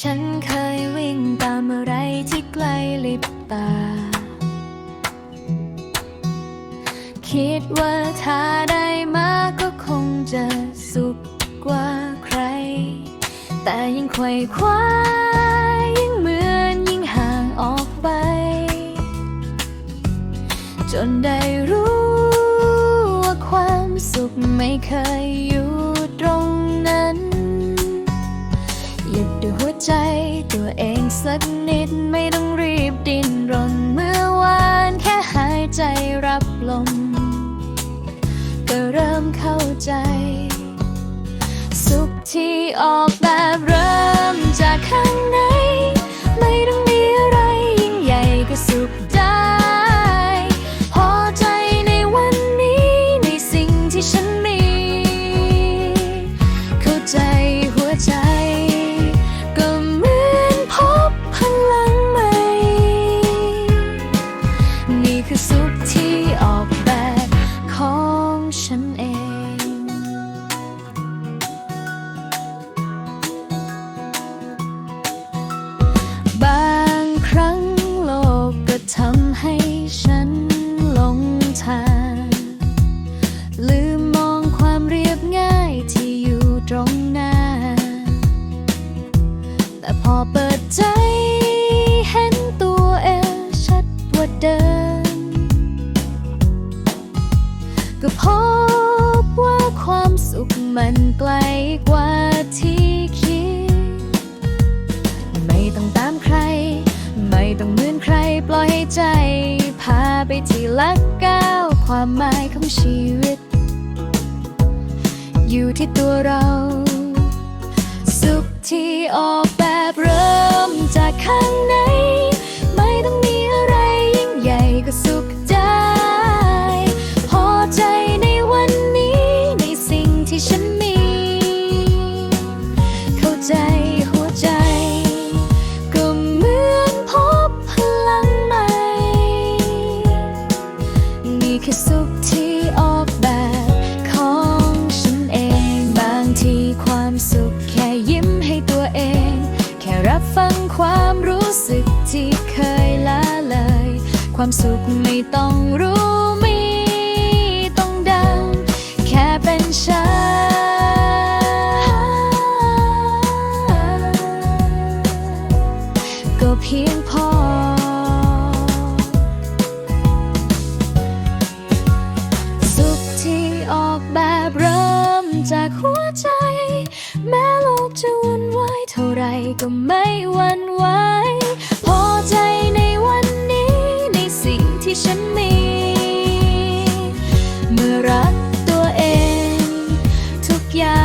ฉันเคยวิ่งตามอะไรที่ไกลลิบตา คิดว่าถ้าได้มาก็คงจะสุขกว่าใคร แต่ยิ่งไขว่คว้ายิ่งเหมือนยิ่งห่างออกไป จนได้รู้ว่าความสุขไม่เคยอยู่ตรงนั้น สักนิดไม่ต้องรีบดิ้นรนเมื่อวานแค่หายใจรับลม ก็เริ่มเข้าใจ สุขที่ออก พอเปิดใจเห็นตัวเองชัดกว่าเดิมก็พบว่าความสุขมันไกลกว่าที่คิด ไม่ต้องตามใคร ไม่ต้องเหมือนใครปล่อยให้ใจ พาไปที่ลักก้าวความหมายของชีวิต อยู่ที่ตัวเรา สุขที่ออกแบบ ข้างใน ไม่ต้องมีอะไรยิ่งใหญ่ก็สุขได้พอใจในวันนี้ในสิ่งที่ฉันมี เข้าใจหัวใจ ก็เหมือนพบพลังใหม่ นี่คือสุขที่ออกแบบของฉันเอง บางทีความสุขแค่ยิ้มให้ตัวเอง แค่รับฟังความรู้สึกที่เคยละเลย ความสุขไม่ต้องรู้มีต้องดัง แค่เป็นฉันก็เพียงพอ สุขที่ออกแบบเริ่มจากหัวใจ แม้โลกจะวุ่ ก็ไม่หวั่นไหวพอใจในวันนี้ในสิ่งที่ฉันมี เมื่อรักตัวเอง ทุกอย่าง